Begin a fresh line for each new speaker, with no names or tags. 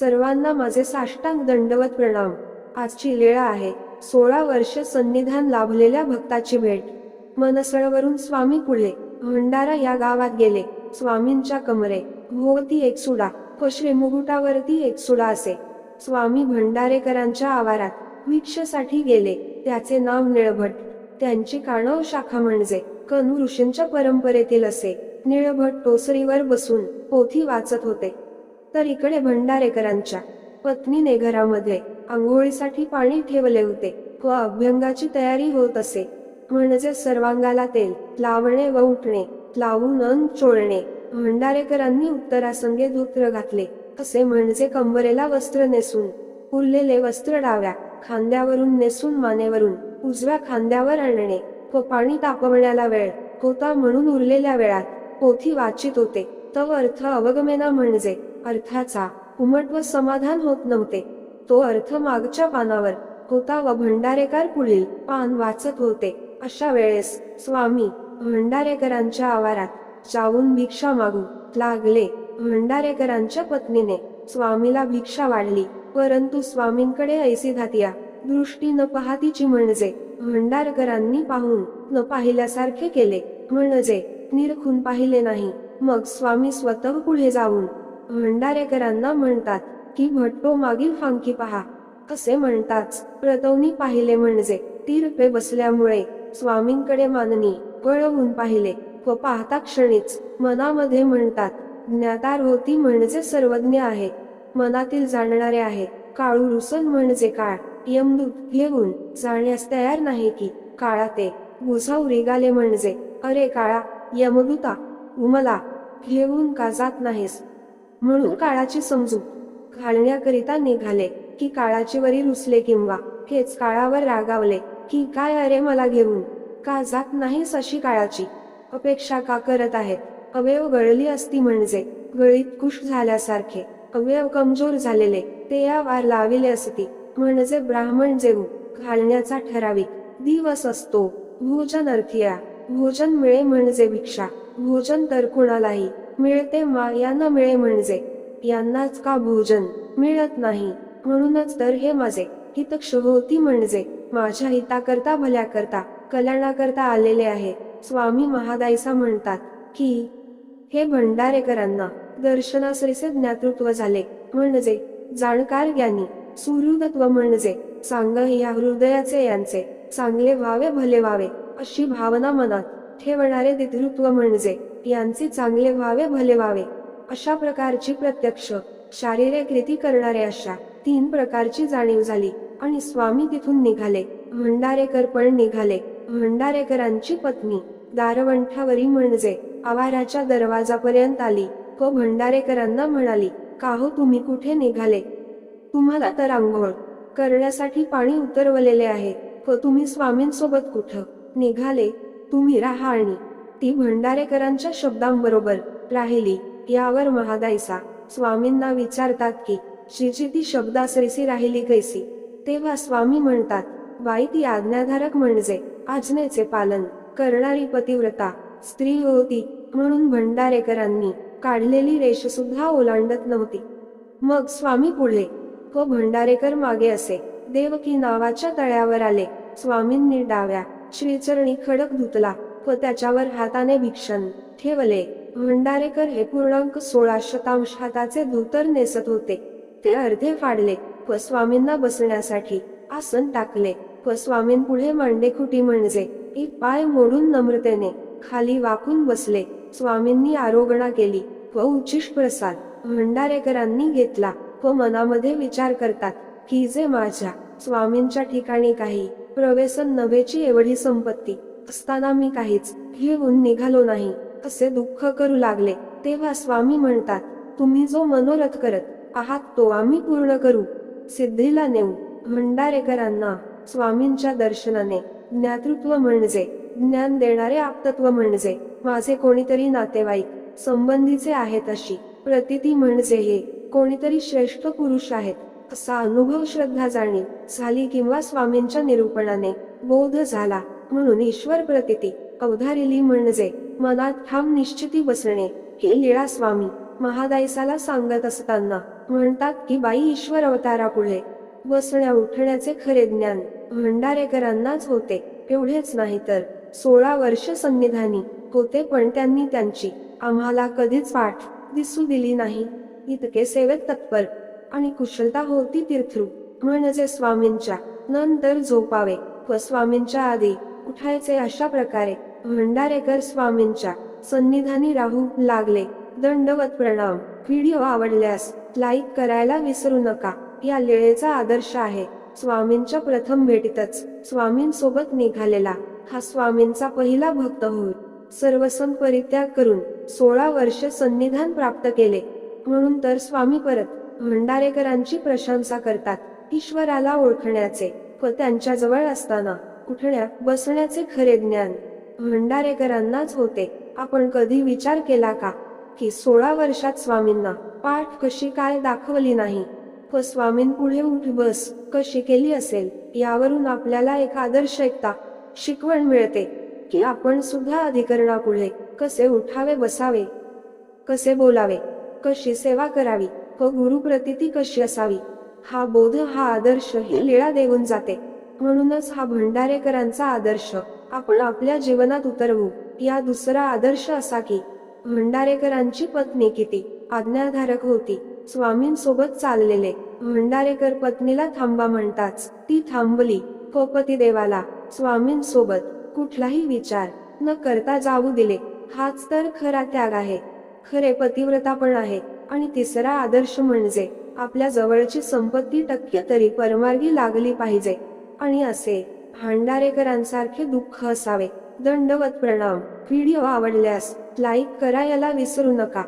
सर्वांना माझे साष्टांग दंडवत प्रणाम. आजची वेळ आहे. सोळा वर्ष सन्निधान लाभलेल्या भक्ताची भेट. मनसळवरून स्वामी पुढे. भंडारा या गावात गेले. स्वामींच्या कमरे. भोवती एक सुडा. व एकसुडा एक सुडा असे. स्वामी भंडारेकरांच्या आवारात. भिक्षसाठी गेले. त्याचे नाव निळभट. त्यांची काणव शाखा म्हणजे. कनू ऋषींच्या परंपरेतील असे. निळभट टोसरीवर बसून पोथी वाचत होते. तर इकडे भंडारेकरांच्या पत्नीने घरामध्ये आंघोळीसाठी पाणी ठेवले होते. व अभ्यंगाची तयारी होत असे. म्हणजे सर्वांगाला तेल लावणे व उठणे लावून अंग चोळणे. भंडारेकरांनी उत्तरासंगे धोत्र घातले. असे म्हणजे कंबरेला वस्त्र नेसून उरलेले वस्त्र डाव्या खांद्यावरून नेसून मानेवरून उजव्या खांद्यावर आणणे. व पाणी तापवण्याला वेळ होता म्हणून उरलेल्या वेळात पोथी वाचित होते. तव अर्थ अवगमेना म्हणजे अर्थाचा उमट व समाधान होत नव्हते. तो अर्थ मागच्या पानावर होता व भंडारेकर पुढील पान वाचत होते. अशा वेळेस स्वामी भंडारेकरांच्या आवारात जाऊन भिक्षा मागू लागले. भंडारेकरांच्या पत्नीने स्वामीला भिक्षा वाढली परंतु स्वामींकडे ऐसी धातिया दृष्टी न पाहतीची म्हणजे भंडारकरांनी पाहून न पाहिल्यासारखे केले. म्हणजे निरखून पाहिले नाही. मग स्वामी स्वतः पुढे जाऊन भंडारेकरांना म्हणतात की भट्टो मागील फांकी पहा. असे म्हणताच प्रतवनी पाहिले म्हणजे तीरपे बसल्यामुळे स्वामींकडे माननी वळवून पाहिले. व पाहता क्षणीच मनामध्ये म्हणतात ज्ञातार होती म्हणजे सर्वज्ञ आहे. मनातील जाणणारे आहे काळू रुसन म्हणजे काळ. यमदूत घेऊन जाण्यास तयार नाही की काळा ते भुसाव रिगाले म्हणजे अरे काळा यमदूता उमला घेऊन का जात नाहीस? म्हणून काळाची समजू. घालण्याकरिता निघाले की काळाची वरी रुसले किंवा हेच काळावर रागावले की काय अरे मला घेऊन? का जात नाहीस अशी काळाची? अपेक्षा का करत आहेत? अवयव गळली असती म्हणजे? गळीत कुश झाल्यासारखे. अवयव कमजोर झालेले ते या वार लाविले असती. म्हणजे ब्राह्मण जेवू घालण्याचा ठराविक दिवस असतो. भोजन अर्थिया. भोजन मिळे म्हणजे भिक्षा. भोजन तर कुणालाही मिळते मा यांना मिळे म्हणजे. यांनाच का भोजन मिळत नाही? म्हणूनच तर हे माझे हितक्ष होती म्हणजे. माझ्या हिताकरता भल्याकरता कल्याणाकरता आलेले आहे. स्वामी महादायसा म्हणतात की हे भंडारेकरांना दर्शनासरीचे ज्ञातृत्व झाले. म्हणजे जाणकार ज्ञानी सुहृदत्व म्हणजे. सांग या हृदयाचे यांचे. चांगले व्हावे भले व्हावे अशी भावना मनात ठेवणारे दितृत्व म्हणजे. यांचे चांगले व्हावे भले व्हावे. अशा प्रकारची प्रत्यक्ष शारीरिक रीती करणारे अशा तीन प्रकारची जाणीव झाली आणि स्वामी तिथून निघाले. भंडारेकर पण निघाले. भंडारेकरांची पत्नी दारवंठावरी म्हणजे आवाराच्या दरवाजापर्यंत आली. व भंडारेकरांना म्हणाली का हो तुम्ही कुठे निघाले? तुम्हाला तर आंघोळ करण्यासाठी पाणी उतरवलेले आहे. व तुम्ही स्वामींसोबत कुठं निघाले? तुम्ही राहा आणि ती भंडारेकरांच्या शब्दांबरोबर राहिली यावर महादाईसा स्वामींना विचारतात की श्रीची ती शब्दासरीसी राहिली कैसी? तेव्हा स्वामी म्हणतात बाई ती आज्ञाधारक म्हणजे आज्ञेचे पालन करणारी पतिव्रता स्त्री होती म्हणून भंडारेकरांनी काढलेली रेष सुद्धा ओलांडत नव्हती. मग स्वामी पुढे व भंडारेकर मागे असे देवकी नावाच्या तळ्यावर आले. स्वामींनी डाव्या श्रीचरणी खडक धुतला. व त्याच्यावर हाताने भिक्षण ठेवले. भंडारेकर हे पूर्णांक सोळा शतांश हाताचे धोतर नेसत होते. ते अर्धे फाडले व स्वामींना बसण्यासाठी आसन टाकले. व स्वामींपुढे मांडेखुटी म्हणजे एक पाय मोडून नम्रतेने खाली वाकून बसले. स्वामींनी आरोगणा केली व उच्चिष्ट प्रसाद भंडारेकरांनी घेतला व मनामध्ये विचार करतात की जे माझ्या स्वामींच्या ठिकाणी काही प्रवेसन नव्हेची एवढी संपत्ती असताना मी काहीच घेऊन निघालो नाही. असे दुःख करू लागले. तेव्हा स्वामी म्हणतात तुम्ही जो मनोरथ करत आहात तो आम्ही पूर्ण करू. सिद्धीला नेऊ. भंडारेकरांना स्वामींच्या दर्शनाने. ज्ञातृत्व म्हणजे ज्ञान देणारे आपतत्व म्हणजे. माझे कोणीतरी नातेवाईक संबंधीचे आहेत अशी. प्रतिती म्हणजे हे कोणीतरी श्रेष्ठ पुरुष आहेत. असा अनुभव श्रद्धा जाणीव झाली किंवा स्वामींच्या निरूपणाने बोध झाला. म्हणून ईश्वर प्रतिती अवधारिली म्हणजे मनात ठाम निश्चिती बसणे. हे लीळा स्वामी महादायसाला सांगत असताना म्हणतात की बाई ईश्वर अवतारापुढे बसण्या उठण्याचे खरे ज्ञान भंडारेकरांनाच होते एवढेच नाही तर सोळा वर्ष संविधानी होते पण त्यांनी त्यांची आम्हाला कधीच पाठ दिसू दिली नाही इतके सेवेत तत्पर आणि कुशलता होती तीर्थरू म्हणजे स्वामींच्या नंतर झोपावे व स्वामींच्या आधी उठायचे अशा प्रकारे भंडारेकर स्वामींच्या सन्निधानी राहू लागले. दंडवत प्रणाम. व्हिडिओ आवडल्यास लाईक करायला विसरू नका. या लेळेचा आदर्श आहे. स्वामींच्या प्रथम भेटीतच स्वामींसोबत निघालेला हा स्वामींचा पहिला भक्त होय सर्वसन परित्याग करून सोळा वर्ष सन्निधान प्राप्त केले. म्हणून तर स्वामी परत भंडारेकरांची प्रशंसा करतात ईश्वराला ओळखण्याचे व त्यांच्याजवळ असताना उठण्या बसण्याचे खरे ज्ञान? भंडारेकरांनाच होते. आपण कधी विचार केला का? की सोळा वर्षात स्वामींना पाठ कशी काय दाखवली नाही? व स्वामींपुढे उठ बस कशी केली असेल? यावरून आपल्याला एक आदर्श एकता शिकवण मिळते. की आपण सुद्धा अधिकरणापुढे कसे उठावे बसावे? कसे बोलावे? कशी सेवा करावी? व गुरुप्रतिती कशी असावी? हा बोध हा आदर्श ही लीळा देऊन जाते. म्हणूनच हा भंडारेकरांचा आदर्श. आपण आपल्या जीवनात उतरवू. या दुसरा आदर्श असा की भंडारेकरांची पत्नी किती आज्ञाधारक होती. स्वामींसोबत चाललेले भंडारेकर पत्नीला थांबा म्हणताच ती थांबली. व पतिदेवाला स्वामींसोबत कुठलाही विचार न करता जाऊ दिले. हाच तर खरा त्याग आहे. खरे पतिव्रता पण आहे. आणि तिसरा आदर्श म्हणजे आपल्या जवळची संपत्ती टक्के तरी परमार्गी लागली पाहिजे. आणि असे भांडारेकरांसारखे दुःख असावे. दंडवत प्रणाम. व्हिडिओ आवडल्यास लाईक करायला विसरू नका.